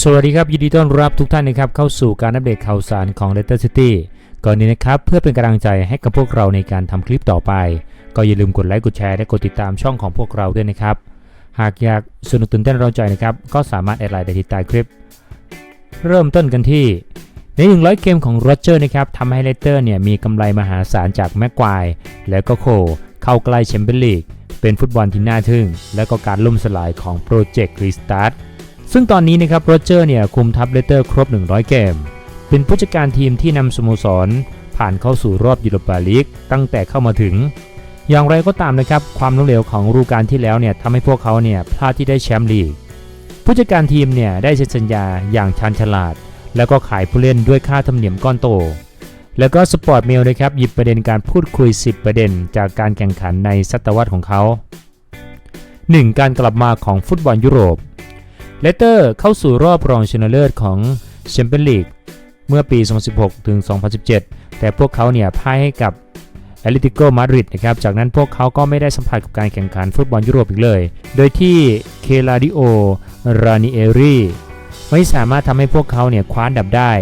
สวัสดีครับ ยินดีต้อนรับทุกท่านนะครับเข้าสู่การอัปเดตข่าวสารของ Leicester City ก่อนนี้นะครับ เพื่อเป็นกำลังใจให้กับพวกเราในการทำคลิปต่อไป ก็อย่าลืมกดไลค์กดแชร์และกดติดตามช่องของพวกเราด้วยนะครับ หากอยากสนุกตื่นเต้นเราใจนะครับ ก็สามารถแอดไลน์ได้ที่ใต้คลิป เริ่มต้นกันที่ ใน 100 เกมของโรเจอร์นะครับทำให้เลสเตอร์เนี่ยมีกำไรมหาศาลจากแม็กควายแล้วก็โค เข้าใกล้แชมเปี้ยนลีกเป็นฟุตบอลที่น่าทึ่ง และก็การล่มสลายของโปรเจกต์รีสตาร์ท ซึ่งตอนนี้นะครับโรเจอร์เนี่ยคุมทัพเลสเตอร์ครบ 100 เกม เป็นผู้จัดการทีมที่นำสโมสร ผ่านเข้าสู่รอบยูโรปาลีกตั้งแต่เข้ามาถึง อย่างไรก็ตามนะครับความล้มเหลวของฤดูกาลที่แล้วเนี่ยทำให้พวกเขาเนี่ยพลาดที่ได้แชมป์ลีกผู้จัดการทีมเนี่ยได้เซ็นสัญญาอย่างชันฉลาด แล้วก็ขายผู้เล่นด้วยค่าธรรมเนียมก้อนโต แล้วก็สปอร์ตเมลนะครับหยิบประเด็นการพูดคุย 10 ประเด็น จากการแข่งขันในศตวรรษของเขา 1. การกลับมาของฟุตบอลยุโรป เลสเตอร์เข้าสู่รอบรองชนะเลิศของแชมเปี้ยนลีกเมื่อปี 2016 ถึง 2017 แต่พวกเขาเนี่ยพ่ายให้กับแอตเลติโกมาดริดนะครับ จากนั้นพวกเขาก็ไม่ได้สัมผัสกับการแข่งขันฟุตบอลยุโรปอีกเลย โดยที่เคลาดิโอ รานิเอรีไม่สามารถทำให้พวกเขาเนี่ยคว้านดับได้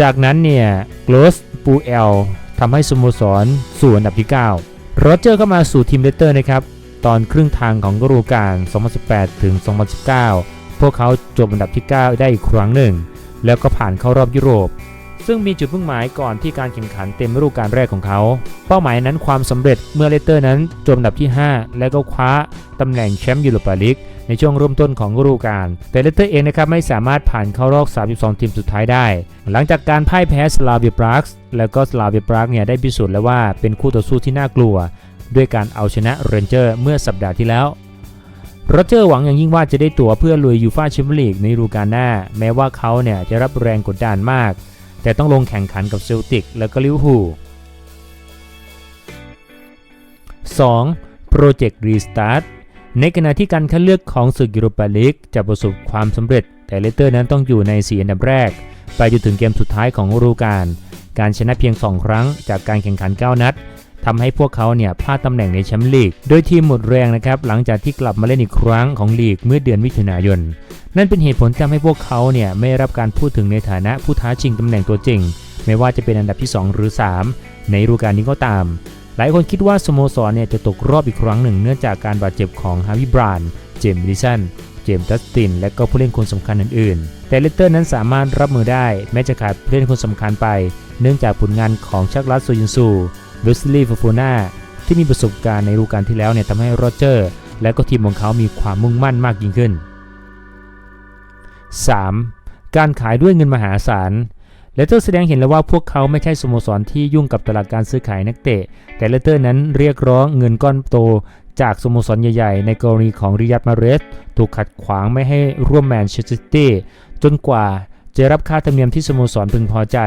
จากนั้นเนี่ยโกลสปูเอลทำให้สโมสรสู่อันดับที่9โรเจอร์เข้ามาสู่ทีมเลสเตอร์นะครับ ตอนครึ่งทางของฤดูกาล 2018 ถึง 2019 พวกเขาจบอันดับที่ 9 ได้อีกครั้งหนึ่ง แล้วก็ผ่านเข้ารอบยุโรป ซึ่งมีจุดมุ่งหมายก่อนที่การแข่งขันเต็มฤดูกาลแรกของเขา เป้าหมายนั้นความสำเร็จเมื่อเลสเตอร์นั้นจบอันดับที่ 5 แล้วก็คว้าตำแหน่งแชมป์ยูโรปาลีกในช่วงเริ่มต้นของฤดูกาลแต่เลสเตอร์เองนะครับไม่สามารถผ่านเข้ารอบ 32 ทีมสุดท้ายได้ หลังจากการพ่ายแพ้สลาเวียปรากส์แล้วก็สลาเวียปรากเนี่ยได้พิสูจน์แล้วว่าเป็นคู่ต่อสู้ที่น่ากลัว ด้วยการเอาชนะเรนเจอร์เมื่อสัปดาห์ที่แล้ว โรเจอร์หวังอย่างยิ่งว่าจะได้ตั๋วเพื่อลุยยูฟาแชมเปี้ยนลีกในฤดูกาลหน้า แม้ว่าเขาเนี่ยจะรับแรงกดดันมาก แต่ต้องลงแข่งขันกับเซลติกและก็ลิเวอร์พูล 2. โปรเจกต์รีสตาร์ทในขณะที่การคัดเลือกของศึกยูโรปาลีกจะประสบความสำเร็จ แต่เลสเตอร์นั้นต้องอยู่ใน4อันดับแรก ไปจนถึงเกมสุดท้ายของฤดูกาลการชนะเพียง 2 ครั้งจากการแข่งขัน 9 นัด ทำให้พวกเขาเนี่ยพลาดตำแหน่งในแชมป์ลีก โดยทีมหมดแรงนะครับหลังจากที่กลับมาเล่นอีกครั้งของลีกเมื่อเดือนมิถุนายน นั่นเป็นเหตุผลทำให้พวกเขาเนี่ยไม่รับการพูดถึงในฐานะผู้ท้าชิงตำแหน่งตัวจริง ไม่ว่าจะเป็นอันดับที่ 2 หรือ 3 ในฤดูกาลนี้ก็ตาม หลายคนคิดว่าสโมสรเนี่ยจะตกรอบอีกครั้งหนึ่งเนื่องจากการบาดเจ็บของฮาวิบราน เจมส์ดิสันเจมส์ดัสติน และก็ผู้เล่นคนสำคัญอื่นๆ แต่เลสเตอร์นั้นสามารถรับมือได้ แม้จะขาดผู้เล่นคนสำคัญไป เนื่องจากผลงานของชักรัสโซยินซู เวสลีย์ฟฟูนาที่มีประสบการณ์ในฤดูกาลที่แล้วเนี่ยทำให้โรเจอร์ และก็ทีมของเขามีความมุ่งมั่นมากยิ่งขึ้น 3. การขายด้วยเงินมหาศาลเลเตอร์แสดงเห็นแล้วว่าพวกเขาไม่ใช่สโมสรที่ยุ่งกับตลาดการซื้อขายนักเตะ แต่เลเตอร์นั้นเรียกร้องเงินก้อนโตจากสโมสรใหญ่ๆ ในกรณีของริยัตมาเรส ถูกขัดขวางไม่ให้ร่วมแมนเชสเตอร์ซิตี้จนกว่าจะรับค่าธรรมเนียมที่สโมสรพึงพอใจ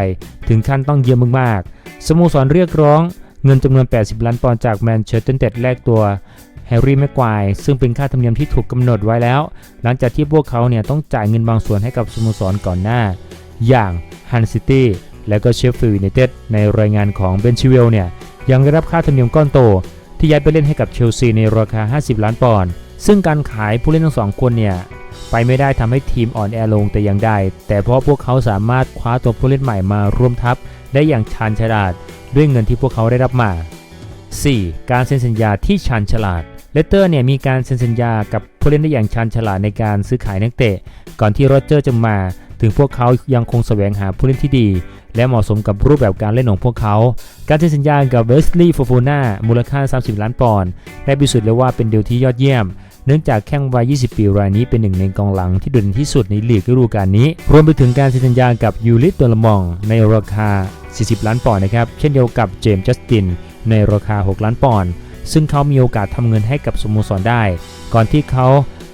ถึงขั้นต้องเยี่ยมมากๆ สโมสรเรียกร้อง เงินจำนวน 80 ล้านปอนด์จากแมนเชสเตอร์เต็ดแลกตัวแฮร์รี่แม็กควายซึ่งเป็นค่าธรรมเนียมที่ถูกกำหนดไว้แล้ว หลังจากที่พวกเขาเนี่ยต้องจ่ายเงินบางส่วนให้กับสโมสรก่อนหน้า อย่างฮันซิตี้และก็เชฟฟิลด์ยูไนเต็ดในรายงานของเบนชิเวลเนี่ยยังได้รับค่าธรรมเนียมก้อนโต ที่ย้ายไปเล่นให้กับเชลซีในราคา 50 ล้านปอนด์ซึ่งการขายผู้เล่นทั้งสองคนเนี่ยไปไม่ได้ทำให้ทีมอ่อนแอลงแต่อย่างใดแต่เพราะพวกเขาสามารถคว้าตัวผู้เล่นใหม่มาร่วมทัพได้อย่างชาญฉลาด ด้วยเงินที่พวกเขาได้รับมา 4. การเซ็นสัญญาที่ชาญฉลาด เลสเตอร์เนี่ยมีการเซ็นสัญญากับผู้เล่นได้อย่างชาญฉลาดในการซื้อขายนักเตะ ก่อนที่โรเจอร์จะมา ถึงพวกเขายังคงแสวงหาผู้เล่นที่ดี และเหมาะสมกับรูปแบบการเล่นของพวกเขา การเซ็นสัญญากับเวสลีย์ฟฟูน่ามูลค่า 30 ล้านปอนด์ได้พิสูจน์เลยว่าเป็นเดีลที่ยอดเยี่ยม เนื่องจากแข้งวัย 20 ปีรายนี้เป็นหนึ่งในกองหลังที่ดดเด่นที่สุดในลีกฤดูกาลนี้ รวมไปถึงการเซ็นสัญญากับยูริตัวละมอง ในราคา 40 ล้านปอนด์นะครับ เช่นเดียวกับเจมส์จัสติน ในราคา 6 ล้านปอนด์ ซึ่งเขามีโอกาสทำเงินให้กับสโมสรได้ ก่อนที่เขา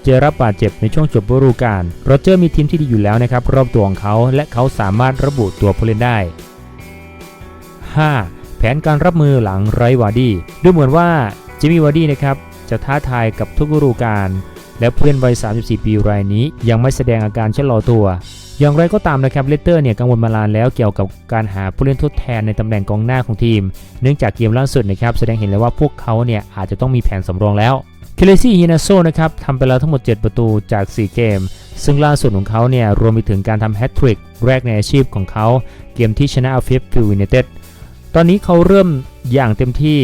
จะรับบาดเจ็บในช่วงจบฤดูกาลโรเจอร์มีทีมที่ดีอยู่แล้วนะครับรอบตัวของเขา และเขาสามารถระบุตัวผู้เล่นได้ 5. แผนการรับมือหลังไรวาร์ดี้ดูเหมือนว่าจิมมี่วาร์ดี้นะครับ จะท้าทายกับทุกฤดูกาลและผู้เล่นวัย 34 ปีรายนี้ ยังไม่แสดงอาการชะลอตัว อย่างไรก็ตามนะครับเลสเตอร์เนี่ยกังวลมานานแล้วเกี่ยวกับการหาผู้เล่นทดแทนในตำแหน่งกองหน้าของทีม เนื่องจากเกมล่าสุดนะครับแสดงเห็นแล้วว่าพวกเขาเนี่ยอาจจะต้องมีแผนสำรองแล้วเคเลซี่ฮินาโซนะครับทำไปแล้วทั้งหมด 7 ประตูจาก 4 เกม ซึ่งล่าสุดของเขาเนี่ยรวมไปถึงการทำแฮตทริกแรกในอาชีพของเขา เกมที่ชนะอัลฟิฟฟิลยูไนเต็ดตอนนี้เขาเริ่มอย่างเต็มที่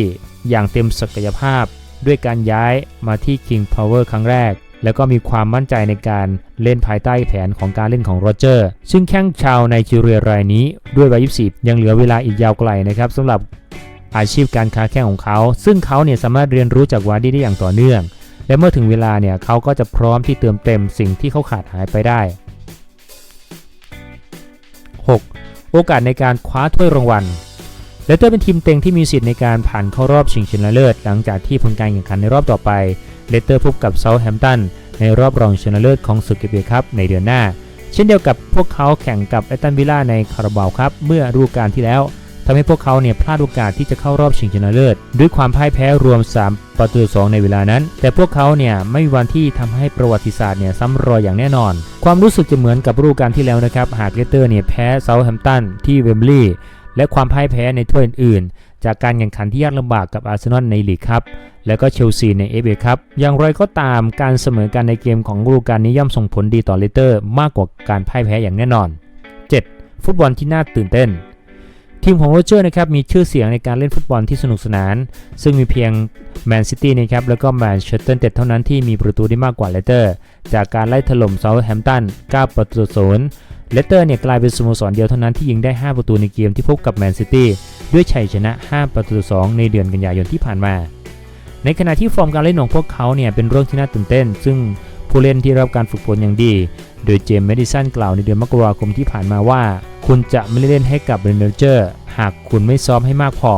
อย่างเต็มศักยภาพ ด้วยการย้ายมาที่ King Power ครั้งแรก แล้วก็มีความมั่นใจในการเล่นภายใต้แผนของการเล่นของโรเจอร์ ซึ่งแข้งชาวไนจีเรียรายนี้ด้วยวัย 24 ยังเหลือเวลาอีกยาวไกลนะครับสำหรับอาชีพการค้าแข่งของเขา ซึ่งเขาเนี่ยสามารถเรียนรู้จากวาร์ดี้ได้อย่างต่อเนื่อง และเมื่อถึงเวลาเนี่ยเขาก็จะพร้อมที่เติมเต็มสิ่งที่เขาขาดหายไปได้ 6. โอกาสในการคว้าถ้วยรางวัล เลสเตอร์เป็นทีมเต็งที่มีสิทธิ์ในการผ่านเข้ารอบชิงชนะเลิศ หลังจากที่ผลการแข่งขันในรอบต่อไปเลสเตอร์พบกับเซาท์แฮมป์ตันในรอบรองชนะเลิศของศึกเอฟเอคัพในเดือนหน้า เช่นเดียวกับพวกเขาแข่งกับแอตตันวิลล่าในคาราบาวครับเมื่อฤดูกาลที่แล้วทำให้พวกเขาเนี่ยพลาดโอกาสที่จะเข้ารอบชิงชนะเลิศ ด้วยความพ่ายแพ้รวม 3 ประตู2ในเวลานั้น แต่พวกเขาเนี่ยไม่มีวันที่ทำให้ประวัติศาสตร์เนี่ยซ้ำรอยอย่างแน่นอน ความรู้สึกจะเหมือนกับฤดูกาลที่แล้วนะครับหากเลสเตอร์เนี่ยแพ้เซาท์แฮมป์ตันที่เวมบลีย์ และความพ่ายแพ้ในถ้วยอื่นๆ จากการแข่งขันที่ยากลำบากกับอาร์เซนอลในลีกครับ และก็เชลซีในเอฟเอครับ อย่างไรก็ตามการเสมอกันในเกมของฤดูกาลนี้ย่อมส่งผลดีต่อเลสเตอร์ มากกว่าการพ่ายแพ้อย่างแน่นอน 7. ฟุตบอลที่น่าตื่นเต้น ทีมของโรเจอร์นะครับมีชื่อเสียงในการเล่นฟุตบอลที่สนุกสนาน ซึ่งมีเพียงแมนซิตี้นะครับแล้วก็แมนเชสเตอร์เต็ดเท่านั้นที่มีประตูได้มากกว่าเลสเตอร์ จากการไล่ถล่มเซาท์แฮมป์ตัน9ประตูศูนย์ เลสเตอร์เนี่ยกลายเป็นสโมสรเดียวเท่านั้นที่ยิงได้ 5 ประตูในเกมที่พบกับแมนซิตี้ด้วยชัยชนะ 5 ประตูต่อ2ในเดือนกันยายนที่ผ่านมา ในขณะที่ฟอร์มการเล่นของพวกเขาเนี่ยเป็นเรื่องที่น่าตื่นเต้น ซึ่งผู้เล่นที่รับการฝึกฝนอย่างดี โดยเจมส์เมดิสันกล่าวในเดือนมกราคมที่ผ่านมาว่า คุณจะไม่ได้เล่นให้กับเรนเจอร์หากคุณไม่ซ้อมให้มากพอ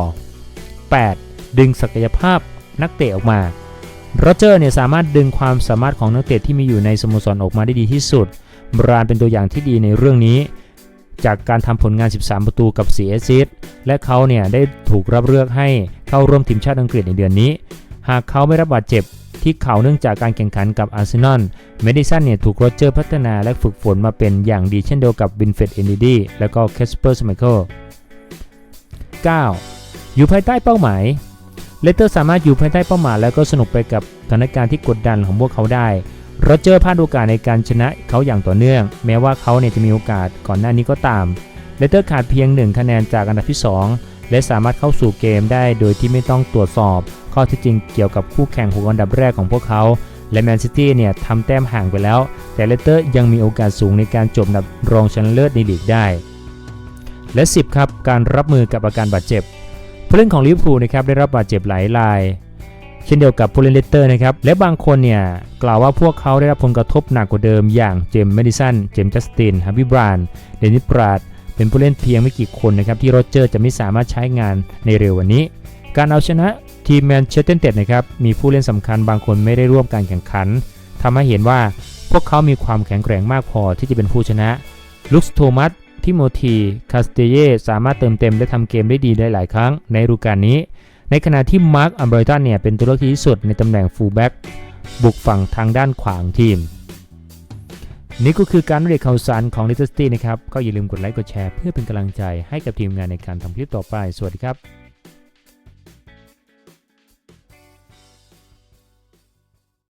8. ดึงศักยภาพนักเตะออกมาโรเจอร์เนี่ยสามารถดึงความสามารถของนักเตะที่มีอยู่ในสโมสรออกมาได้ดีที่สุด บรานเป็นตัวอย่างที่ดีในเรื่องนี้ จากการทำผลงาน 13 ประตูกับ4แอซิตและเขาเนี่ยได้ถูกรับเลือกให้เข้าร่วมทีมชาติอังกฤษในเดือนนี้ หากเขาไม่รับบาดเจ็บที่เข่าเนื่องจากการแข่งขันกับอาร์เซนอล เมดิสันเนี่ยถูกโรเจอร์พัฒนาและฝึกฝนมาเป็นอย่างดีเช่นเดียวกับวินเฟดเอนดิดีและก็แคสเปอร์สมิเคิล 9. อยู่ภายใต้เป้าหมาย เลเตอร์สามารถอยู่ภายใต้เป้าหมาย แล้วก็สนุกไปกับสถานการณ์ที่กดดันของพวกเขาได้ โรเจอร์พลาดโอกาสในการชนะเขาอย่างต่อเนื่อง แม้ว่าเขาเนี่ยจะมีโอกาสก่อนหน้านี้ก็ตามเลเตอร์ขาดเพียง 1 คะแนนจากอันดับที่ 2 และสามารถเข้าสู่เกมได้โดยที่ไม่ต้องตรวจสอบ ข้อเที่จริงเกี่ยวกับคู่แข่งหกอันดับแรกของพวกเขา และแมนซิตี้เนี่ยทำแต้มห่างไปแล้ว แต่เลเตอร์ยังมีโอกาสสูงในการจบอันดับรองชนะเลิศในลีกได้ และ 10 ครับ การรับมือกับอาการบาดเจ็บผู้เล่นของลิเวอร์พูลนะครับได้รับบาดเจ็บหลายราย เช่นเดียวกับผู้เล่นเลสเตอร์นะครับและบางคนเนี่ยกล่าวว่าพวกเขาได้รับผลกระทบหนักกว่าเดิมอย่างเจมส์เมดิสันเจมส์จัสตินฮับบี้บรานเดนิสปราดเป็นผู้เล่นเพียงไม่กี่คนนะครับที่โรเจอร์จะไม่สามารถใช้งานในเร็ววันนี้ การเอาชนะทีมแมนเชสเตอร์เต็ดนะครับมีผู้เล่นสำคัญบางคนไม่ได้ร่วมการแข่งขันทำให้เห็นว่าพวกเขามีความแข็งแกร่งมากพอที่จะเป็นผู้ชนะลุคส์โทมัสทิโมธีคาสเตเยสามารถเติมเต็มและทำเกมได้ดีได้หลายครั้งในฤดูกาลนี้ ในขณะที่มาร์คอัมเบรตันเนี่ยเป็นตัวเลือกที่ดีสุดในตำแหน่งฟูลแบ็กบุกฝั่งทางด้านขวาของทีม นี่ก็คือการเรียกข่าวสารของ Little City นะครับ ก็อย่าลืมกดไลค์กดแชร์เพื่อเป็นกำลังใจให้กับทีมงานในการทำคลิปต่อไป สวัสดีครับ